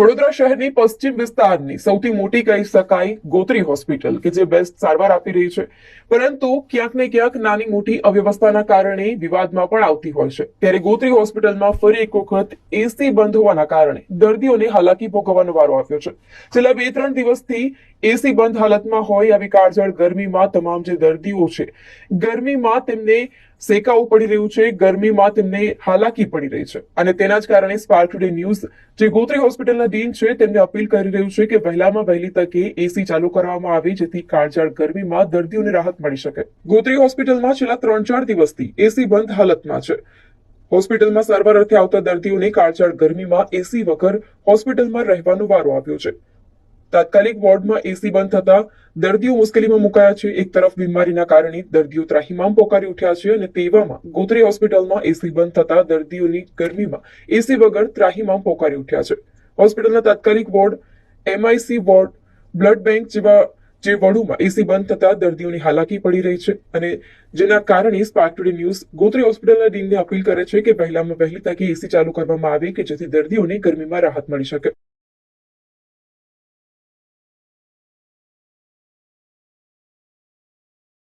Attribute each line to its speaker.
Speaker 1: વડોદરા શહેરની પશ્ચિમ વિસ્તારની સૌથી મોટી કહી શકાય ગોત્રી હોસ્પિટલ, કે જે બેસ્ટ સારવાર આપી રહી છે. પરંતુ ક્યાંક ને ક્યાંક નાની મોટી અવ્યવસ્થાના કારણે વિવાદમાં પણ આવતી હોય છે. ત્યારે ગોત્રી હોસ્પિટલમાં ફરી એક વખત એસી બંધ હોવાના કારણે દર્દીઓને હાલાકી ભોગવવાનો વારો આવ્યો છે. છેલ્લા બે ત્રણ દિવસથી એસી બંધ હાલતમાં હોય આવી કાળઝાળ ગરમીમાં તમામ જે દર્દીઓ છે, ગરમીમાં તેમને શેકાવું પડી રહ્યું છે, ગરમીમાં તેમને હાલાકી પડી રહી છે. અને તેના જ કારણે સ્પાર્ક ટુડે ન્યૂઝ જે ગોત્રી હોસ્પિટલના ડીન છે, તેમને અપીલ કરી રહ્યું છે કે વહેલામાં વહેલી તકે એસી ચાલુ કરવામાં આવે, જેથી કાળઝાળ ગરમીમાં દર્દીઓને રાહત મળી શકે. ગોત્રી હોસ્પિટલમાં છેલ્લા ત્રણ ચાર દિવસથી એસી બંધ હાલતમાં છે. હોસ્પિટલમાં સારવાર અર્થે આવતા દર્દીઓને કાળઝાળ ગરમીમાં એસી વગર હોસ્પિટલમાં રહેવાનો વારો આવ્યો છે. તાત્કાલિક વોર્ડમાં એસી બંધ થતા દર્દીઓ મુશ્કેલીમાં મુકાયા છે. એક તરફ બીમારીના કારણે દર્દીઓ ત્રાહિમામ પોકારી ઉઠ્યા છે અને તેવામાં ગોત્રી હોસ્પિટલમાં એસી બંધ થતા દર્દીઓની ગરમીમાં એસી વગર ત્રાહિમામ પોકારી ઉઠ્યા છે. હોસ્પિટલના તાત્કાલિક ward, MIC ward, blood bank જેવા, જે વડુમાં એસી બંધ થતા દર્દીઓની હાલાકી પડી રહી છે અને જેના કારણે સ્પાર્ક ટુડે ન્યૂઝ ગોત્રી હોસ્પિટલના ટીમને અપીલ કરે છે કે પહેલામાં વહેલી તકે એસી ચાલુ કરવામાં આવે કે જેથી દર્દીઓને ગરમીમાં રાહત મળી શકે.